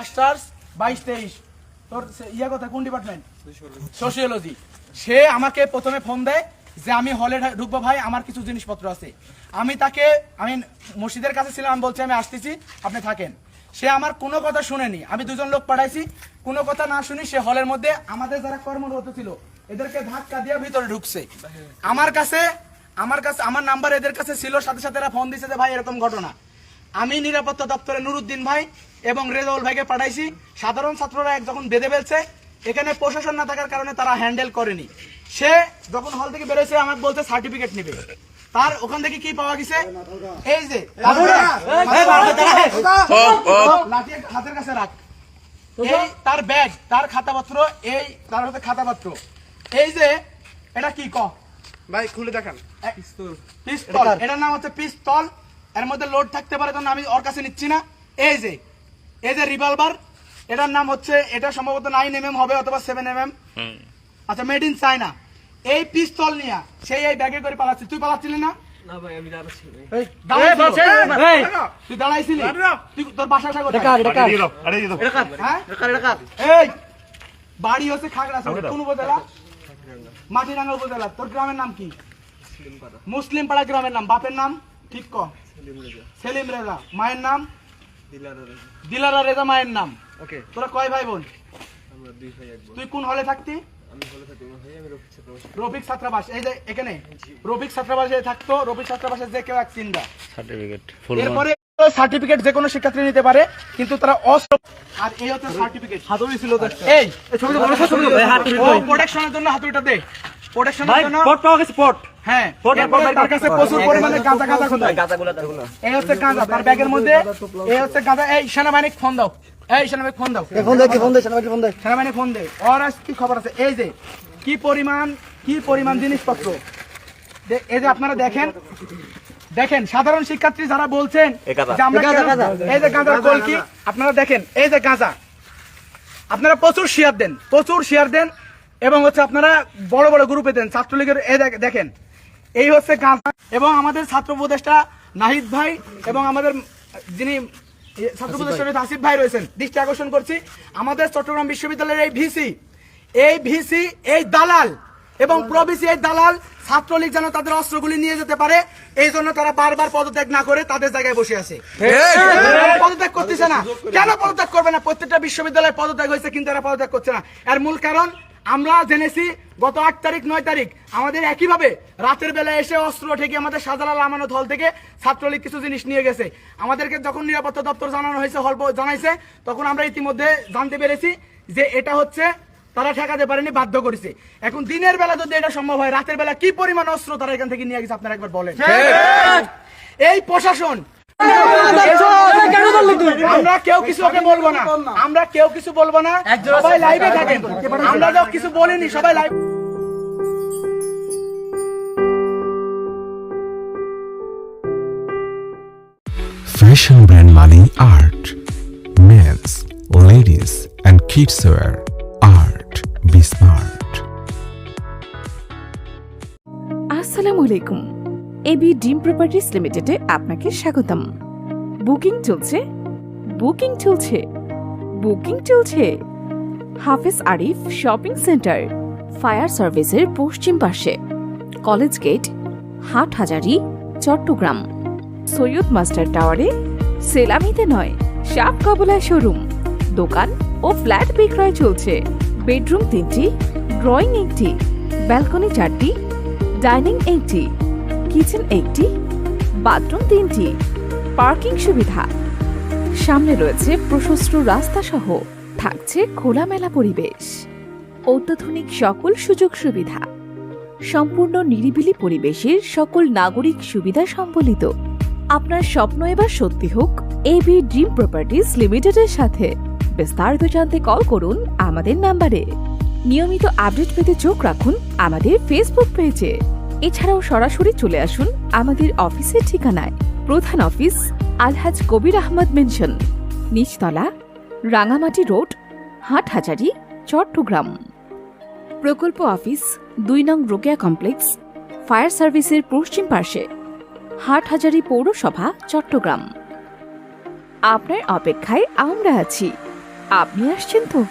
Masters বাইশ তেইশ। তোর ইয়ে কথা কোন ডিপার্টমেন্ট সোশিওলজি সে আমাকে প্রথমে ফোন দেয় যে আমি হলে ঢুকবো ভাই আমার কিছু জিনিসপত্র আছে। আমি তাকে আমি মসজিদের কাছে ছিলাম আমি বলছি আমি আসতেছি আপনি থাকেন। সে আমার কোনো কথা শুনেনি। আমি দুজন লোক পাঠাইছি। কোনো কথা না শুনি সে হলের মধ্যে আমাদের যারা কর্মরত ছিল এদেরকে ধাক্কা দিয়ে ভিতরে ঢুকছে। আমার কাছে আমার কাছে আমার নাম্বার এদের কাছে ছিল সাথে সাথে এরা ফোন দিছে যে ভাই এরকম ঘটনা। আমি নিরাপত্তা দপ্তরে নুরুদ্দিন ভাই এবং রেজাউল ভাইকে পাঠাইছি। সাধারণ ছাত্ররা এক যখন বেঁধে ফেলছে এখানে প্রশাসন না থাকার কারণে তারা হ্যান্ডেল করেনি। সে যখন হল থেকে বেরোয়েছে আমাকে বলছে সার্টিফিকেট নেবে। তার ওখান থেকে কি পাওয়া গেছে? এই যে হাতের কাছে রাখ। এই তার ব্যাগ তার খাতাপত্র এই তার হাতে খাতাপত্র। এই যে এটা কি ক? ভাই খুলে দেখান। পিস্তল। এটার নাম হচ্ছে পিস্তল। এর মধ্যে লোড থাকতে পারে তখন আমি ওর কাছে নিচ্ছি না। এই যে এই যে রিভলভার এটার নাম হচ্ছে এটা সম্ভবত নাইন এম হবে অথবা সেভেন এম আচ্ছা মেড ইন চায়না এই পিস্তল নিয়ে সেই এই ব্যাগে করে পালাচ্ছি। তুই পালাচ্ছিলি না? এই, দাঁড়াইছিল। এই, তুই দাঁড়াইছিলি? তোর বাসা কোথায় দিয়ে দাও আরে দিয়ে দাও হ্যাঁ? এই বাড়ি হচ্ছে খাগড়াছড়ি কোন উপজেলা? মাটিরাঙ্গা উপজেলা। তোর গ্রামের নাম কি? মুসলিম পাড়া গ্রামের নাম। বাপের নাম? ঠিক ক। সেলিম রেজা। মায়ের নাম? দিলারা রেজা। মায়ের নাম। ওকে। তোরা কয় ভাই বোন? আমরা দুই ভাই এক বোন। তুই কোন হলে থাকতি? আমি হলে থাকি আমার ভাই আমি রফিক ছাত্র রফিক ছাত্রাবাস। এই যে এখানে? রফিক ছাত্রাবাসে থাকতো রফিক ছাত্রাবাসে যে কেউ এক চিন্তা সার্টিফিকেট এরপরে সার্টিফিকেট যে কোনো শিক্ষার্থী নিতে পারে কিন্তু তারা অস্ত্র আর এই হচ্ছে সার্টিফিকেট হাতুড়ি ছিল এই প্রোটেকশনের জন্য হাতুড়িটা দে। প্রোটেকশনের জন্য পট পাওয়া গেছে পট হ্যাঁ তার কাছে প্রচুর পরিমাণে গাঁজা গাঁজা খোঁজা এই হচ্ছে গাঁজা তার ব্যাগের মধ্যে এই হচ্ছে গাঁজা এই সেনাবাহিনী ফোন দাও। এই সেনাবাহিনী ফোন দাও। ফোন দে ফোন দে সেনাবাহিনী ফোন দে। সেনাবাহিনী ফোন দে। ওর আজ কি খবর আছে? এই যে কি পরিমাণ কি পরিমাণ জিনিসপত্র? এই যে আপনারা দেখেন দেখেন সাধারণ শিক্ষার্থী যারা বলছেন গাঁজা, গাঁজা। এই যে গাঁজার কলকি আপনারা দেখেন এই যে গাঁজা। আপনারা প্রচুর শেয়ার দেন প্রচুর শেয়ার দেন এবং হচ্ছে আপনারা বড় বড় গ্রুপে দেন। ছাত্রলীগের এই দেখ- দেখেন এই হচ্ছে গাঁজা এবং আমাদের ছাত্র উপদেষ্টা নাহিদ ভাই এবং আমাদের যিনি ছাত্র উপদেষ্টা আসিফ ভাই রয়েছেন দৃষ্টি আকর্ষণ করছি। আমাদের চট্টগ্রাম বিশ্ববিদ্যালয়ের এই ভিসি এই ভিসি এই দালাল এবং প্রবিসি এই দালাল ছাত্রলীগ যেন তাদের অস্ত্রগুলি নিয়ে যেতে পারে এই জন্য তারা বারবার পদত্যাগ না করে তাদের জায়গায় বসে আছে। পদত্যাগ করতেছে না। কেন পদত্যাগ করবে না? প্রত্যেকটা বিশ্ববিদ্যালয়ে পদত্যাগ হয়েছে কিন্তু এরা পদত্যাগ করছে না। এর মূল কারণ আমরা জেনেছি গত আট তারিখ নয় তারিখ। আমাদের একইভাবে রাতের বেলা এসে অস্ত্র ঠেকে আমাদের শাহজালাল আমানত হল থেকে ছাত্রলীগ কিছু জিনিস নিয়ে গেছে। আমাদেরকে যখন নিরাপত্তা দপ্তর জানানো হয়েছে হল জানাইছে তখন আমরা ইতিমধ্যে জানতে পেরেছি যে এটা হচ্ছে তারা ঠেকাতে পারেনি বাধ্য করেছে। এখন দিনের বেলা যদি এটা সম্ভব হয় রাতের বেলা কি পরিমাণ অস্ত্র তারা এখান থেকে নিয়ে গেছে আপনারা একবার বলেন। এই প্রশাসন আমরা কেউ কিছু ওকে বলব না। আমরা কেউ কিছু বলব না। সবাই লাইভে থাকেন। আমরা যাও কিছু বলিনি সবাই live Fashion brand Money Art. Men's, ladies, and kids wear. Art. Be smart. আসসালামু আলাইকুম এবি ডিম প্রপার্টিস লিমিটেডে আপনাকে স্বাগতম। বুকিং চলছে? বুকিং চলছে। বুকিং চলছে। হাফেজ আরিফ শপিং সেন্টার, ফায়ার সার্ভিসের পশ্চিম পাশে, কলেজ গেট হাট হাজারি চট্টগ্রাম। সৈয়দ মাস্টার টাওয়ারে সেলামিতে নয় সাপ কাবলায় শোরুম। দোকান ও ফ্ল্যাট বিক্রয় চলছে। বেডরুম তিনটি, ড্রয়িং একটি, ব্যালকনি চারটি, ডাইনিং একটি, কিচেন একটি, বাথরুম তিনটি। পার্কিং সুবিধা। সামনে রয়েছে প্রশস্ত রাস্তা সহ থাকছে খোলামেলা পরিবেশ। অত্যাধুনিক সকল সুযোগ সুবিধা। সম্পূর্ণ নিরিবিলি পরিবেশের সকল নাগরিক সুবিধা সম্বলিত। আপনার স্বপ্ন এবার সত্যি হোক এবি ড্রিম প্রপার্টিজ লিমিটেডের সাথে। বিস্তারিত জানতে কল করুন আমাদের নাম্বারে। নিয়মিত আপডেট পেতে চোখ রাখুন আমাদের ফেসবুক পেজে। এছাড়াও সরাসরি চলে আসুন আমাদের অফিসের ঠিকানায়। প্রধান অফিস, আলহাজ কবির আহমদ মেনশন। নিচতলা, রাঙামাটি রোড, হাটহাজারি, চট্টগ্রাম। প্রকল্প অফিস, দুই নং রোকেয়া কমপ্লেক্স, ফায়ার সার্ভিসের পশ্চিম পার্শ্বে, হাটহাজারি পৌরসভা, চট্টগ্রাম। আপনার অপেক্ষায় আমরা আছি। আপনি আসছেন তো?